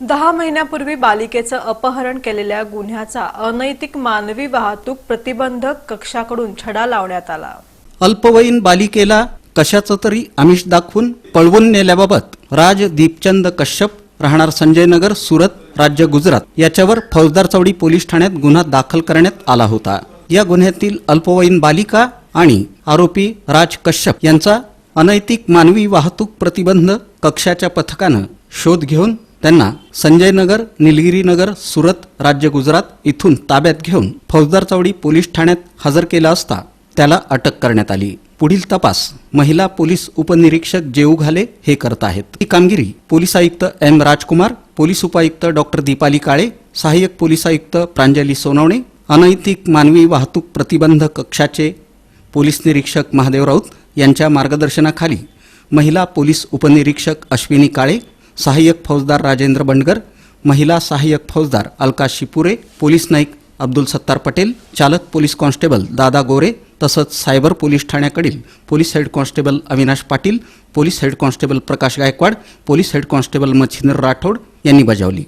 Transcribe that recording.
दहा महिन्यापूर्वी बालिकेचं अपहरण केलेल्या गुन्ह्याचा अनैतिक मानवी वाहतूक प्रतिबंधक कक्षाकडून छडा लावण्यात आला. अल्पवयीन बालिकेला कशाचं तरी आमिष दाखवून पळवून नेल्याबाबत राज दीपचंद कश्यप राहणार संजय नगर सुरत राज्य गुजरात याच्यावर फौजदार चौडी पोलीस ठाण्यात गुन्हा दाखल करण्यात आला होता. या गुन्ह्यातील अल्पवयीन बालिका आणि आरोपी राज कश्यप यांचा अनैतिक मानवी वाहतूक प्रतिबंध कक्षाच्या पथकानं शोध घेऊन त्यांना संजय नगर निलगिरी नगर सुरत राज्य गुजरात इथून ताब्यात घेऊन फौजदार चौडी पोलीस ठाण्यात हजर केला असता त्याला अटक करण्यात आली. पुढील तपास महिला पोलीस उपनिरीक्षक जेऊ घाले हे करत आहेत. ही कामगिरी पोलीस आयुक्त एम राजकुमार पोलीस उपायुक्त डॉक्टर दीपाली काळे सहाय्यक पोलीस आयुक्त प्रांजली सोनवणे अनैतिक मानवी वाहतूक प्रतिबंध कक्षाचे पोलीस निरीक्षक महादेव राऊत यांच्या मार्गदर्शनाखाली महिला पोलीस उपनिरीक्षक अश्विनी काळे सहाय्यक फौजदार राजेंद्र बंडगर महिला सहाय्यक फौजदार अलका शिपुरे पोलीस नाईक अब्दुल सत्तार पटेल चालक पोलीस कॉन्स्टेबल दादा गोरे तसंच cyber police ठाण्याकडील police head constable Avinash Patil police head constable Prakash Gaikwad police head constable Machhindra Rathod यांनी बजावली.